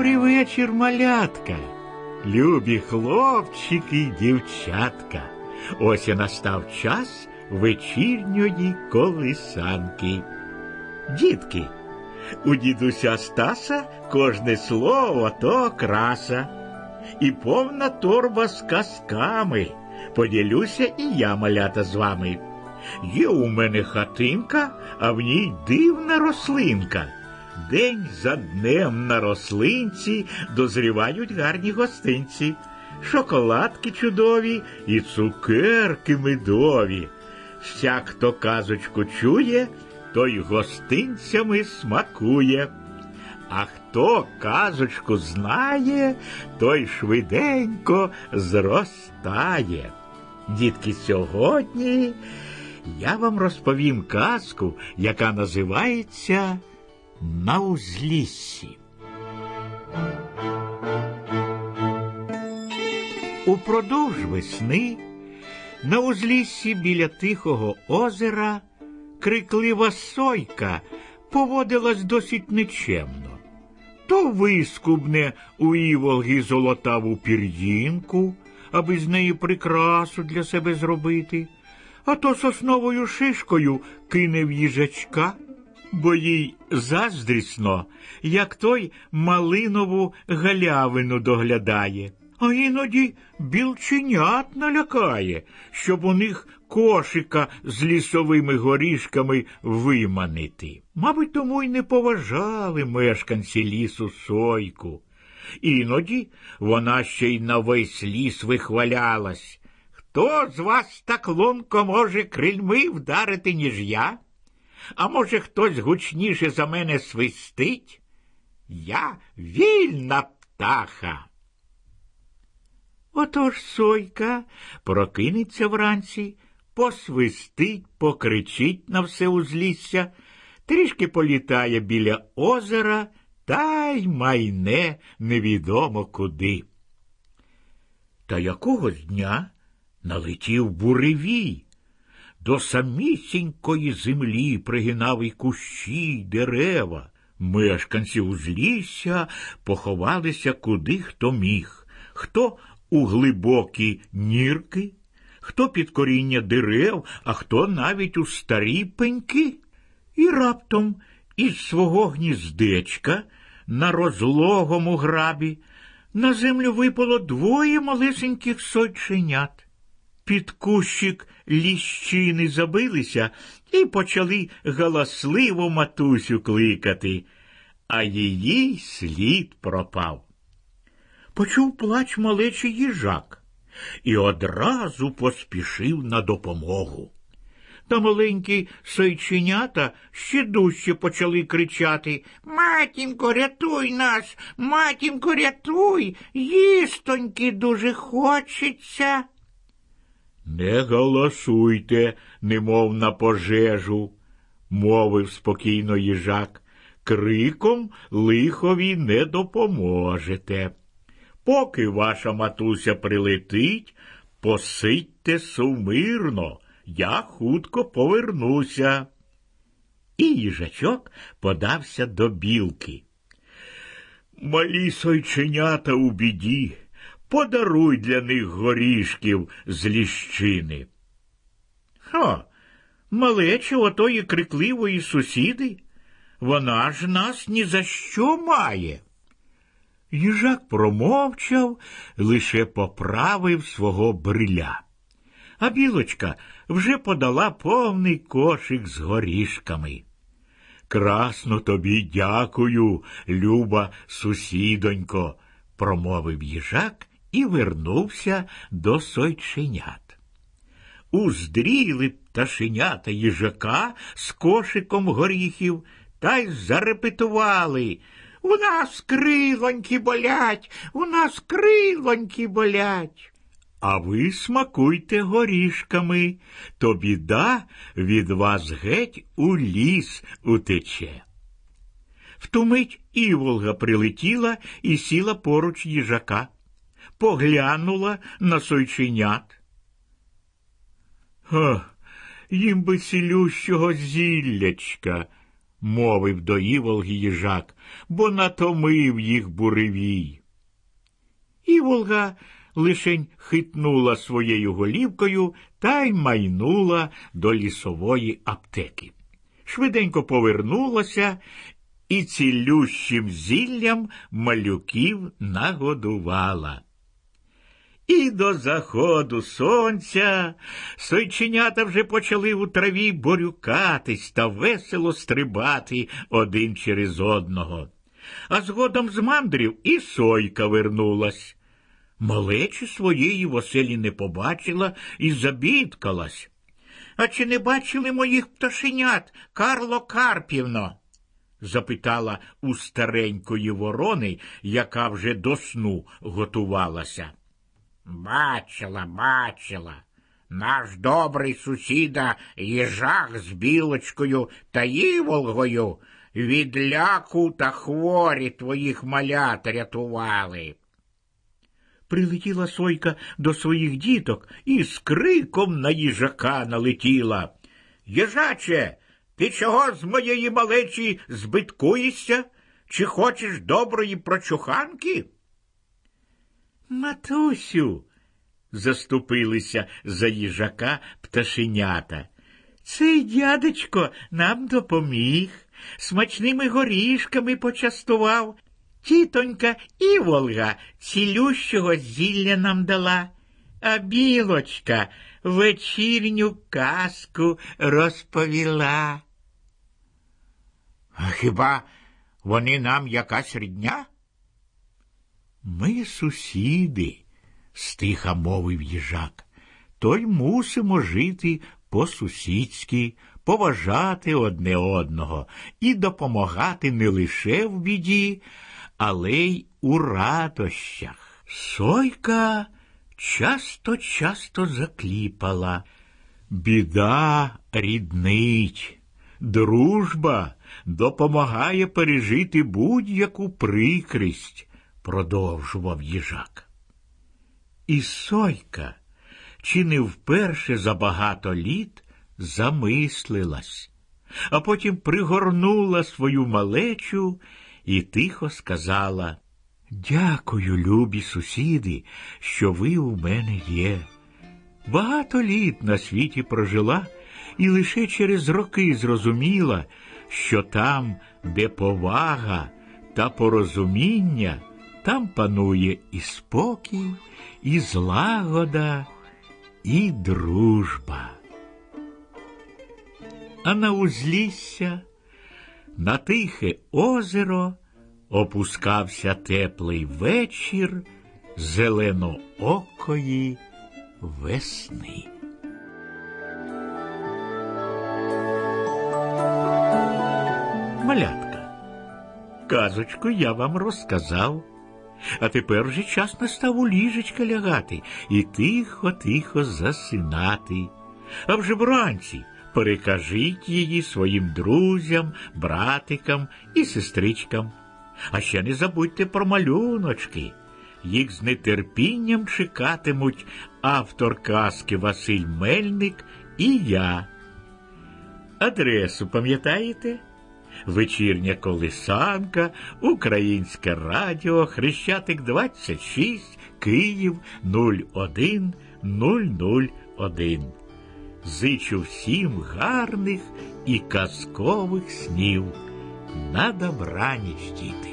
вечір, малятка, любі хлопчики й дівчатка. Ось і настав час вечірньої колисанки. Дітки, у дідуся Стаса кожне слово то краса, і повна торба з казками. Поділюся і я, малята, з вами. Є у мене хатинка, а в ній дивна рослинка. День за днем на рослинці дозрівають гарні гостинці, шоколадки чудові і цукерки медові. Всяк, хто казочку чує, той гостинцями смакує. А хто казочку знає, той швиденько зростає. Дітки, сьогодні я вам розповім казку, яка називається На узліссі. Упродовж весни на узліссі біля тихого озера криклива сойка поводилась досить нечемно. То вискубне у іволги золотаву пір'їнку, аби з неї прикрасу для себе зробити, а то сосновою шишкою кине в їжачка, бо їй заздрісно, як той малинову галявину доглядає а іноді білченят налякає, щоб у них кошика з лісовими горішками виманити. Мабуть, тому й не поважали мешканці лісу сойку. Іноді вона ще й на весь ліс вихвалялась. Хто з вас так лунко може крильми вдарити, ніж я? А може, хтось гучніше за мене свистить? Я вільна птаха. Отож сойка прокинеться вранці, посвистить, покричить на все узлісся, трішки політає біля озера та й майне невідомо куди. Та якогось дня налетів буревій. До самісінької землі пригинав і кущі, й дерева. Мешканці узлісся поховалися куди хто міг, хто у глибокі нірки, хто під коріння дерев, а хто навіть у старі пеньки. І раптом із свого гніздечка на розлогому грабі на землю випало двоє малесеньких сойченят. Під кущик ліщини забилися і почали галасливо матусю кликати, а її слід пропав почув плач малечий їжак і одразу поспішив на допомогу. Та маленькі сойченята ще дужче почали кричати Матінко, рятуй нас, матінко, рятуй, їстоньки дуже хочеться. Не голосуйте, немов на пожежу, мовив спокійно їжак. Криком лихові не допоможете. Поки ваша матуся прилетить, посидьте сумирно, я хутко повернуся. І їжачок подався до білки. Малі сойченята у біді, подаруй для них горішків з ліщини. Ха, малече отої крикливої сусіди, вона ж нас ні за що має. Їжак промовчав, лише поправив свого бриля. А білочка вже подала повний кошик з горішками. Красно тобі дякую, люба сусідонько, промовив їжак і вернувся до сойченят. Уздріли пташенята їжака з кошиком горіхів та й зарепетували. У нас крилоньки болять, у нас крилоньки болять. А ви смакуйте горішками, то біда від вас геть у ліс утече. Втумить іволга прилетіла і сіла поруч їжака, поглянула на сойченят. Ха, їм би цілющого зіллячка мовив до Іволги їжак, бо натомив їх буревій. Іволга лишень хитнула своєю голівкою та й майнула до лісової аптеки. Швиденько повернулася і цілющим зіллям малюків нагодувала. І до заходу сонця сойченята вже почали у траві борюкатись та весело стрибати один через одного. А згодом з мандрів і сойка вернулась. Малечі своєї в оселі не побачила і забідкалась. А чи не бачили моїх пташенят, Карло Карпівно? запитала у старенької ворони, яка вже до сну готувалася. Бачила, бачила. Наш добрий сусіда їжак з білочкою та іволгою від ляку та хворі твоїх малят рятували. Прилетіла сойка до своїх діток і з криком на їжака налетіла. Їжаче, ти чого з моєї малечі збиткуєшся? Чи хочеш доброї прочуханки? Матусю, заступилися за їжака пташенята. Цей дядечко нам допоміг, смачними горішками почастував. Тітонька Іволга цілющого зілля нам дала, а білочка вечірню казку розповіла. А хіба вони нам якась рідня? Ми сусіди, стиха мовив їжак, то й мусимо жити по-сусідськи, поважати одне одного і допомагати не лише в біді, але й у радощах. Сойка часто часто закліпала. Біда ріднить, дружба допомагає пережити будь-яку прикрість продовжував їжак. І Сойка, чи не вперше за багато літ замислилась, а потім пригорнула свою малечу і тихо сказала Дякую, любі сусіди, що ви у мене є. Багато літ на світі прожила і лише через роки зрозуміла, що там, де повага та порозуміння, там панує і спокій, і злагода, і дружба. А на узлісся, на тихе озеро опускався теплий вечір зеленоокої весни. Малятка, казочку я вам розказав. А тепер вже час настав у ліжечка лягати і тихо-тихо засинати. А вже вранці перекажіть її своїм друзям, братикам і сестричкам. А ще не забудьте про малюночки. Їх з нетерпінням чекатимуть автор казки Василь Мельник і я. Адресу пам'ятаєте? Вечірня колисанка, Українське радіо, Хрещатик 26, Київ 01001. Зичу всім гарних і казкових снів. На добраніч, діти.